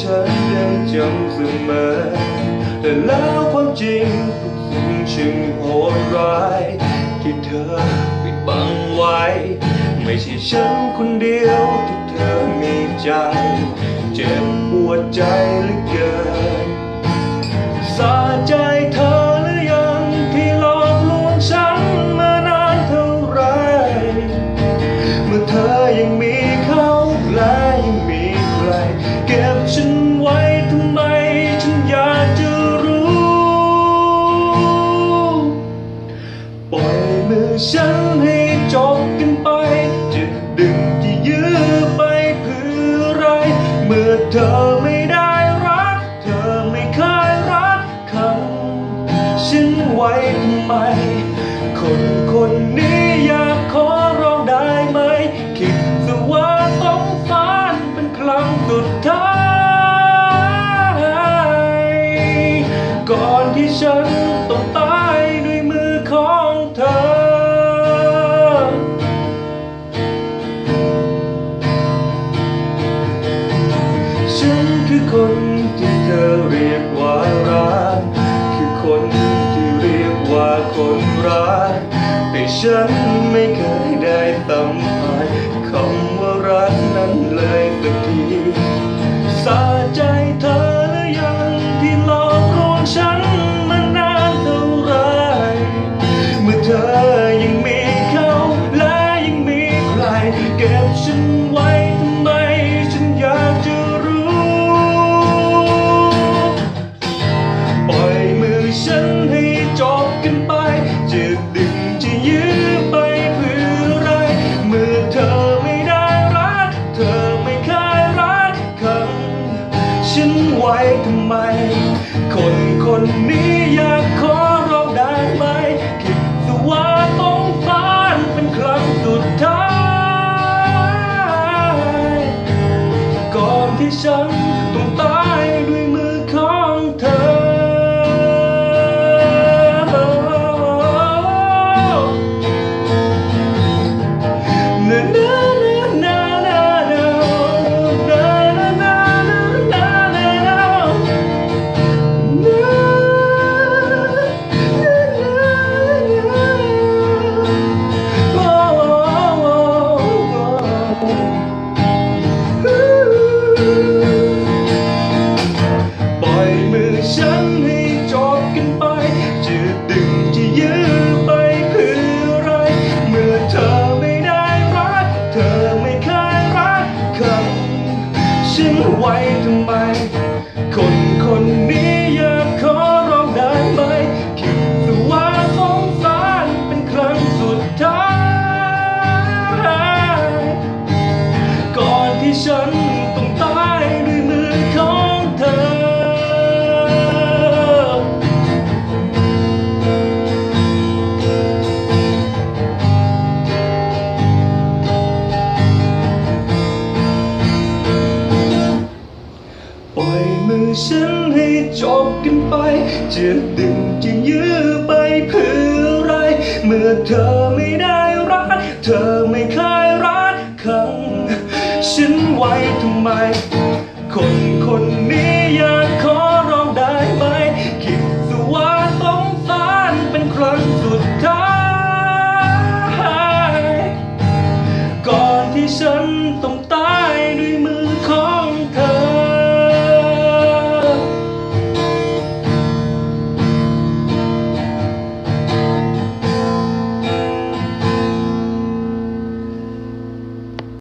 ฉันยังจำเสมอ แต่แล้วความจริงทุกสิ่งชิงโหดร้าย ที่เธอปิดบังไว้ ไม่ใช่ฉันคนเดียวที่เธอมีใจ เจ็บปวดใจเหลือเกิน ฉันต้องตายด้วยมือของเธอ ฉันคือคนที่เธอเรียกว่ารัก คือคนที่เรียกว่าคนรัก แต่ฉันไม่เคย ไว้ทำไม คนคนนี้อยากขอร้องได้ไหม คิดว่าต้องผ่านเป็นครั้งสุดท้าย ก่อนที่ฉันต้องตาย ฉันให้จบกันไป จะดึงจะยื้อไปเพื่ออะไร เมื่อเธอไม่ได้รักเธอไม่คลายรักขังฉันไว้ทำไม คง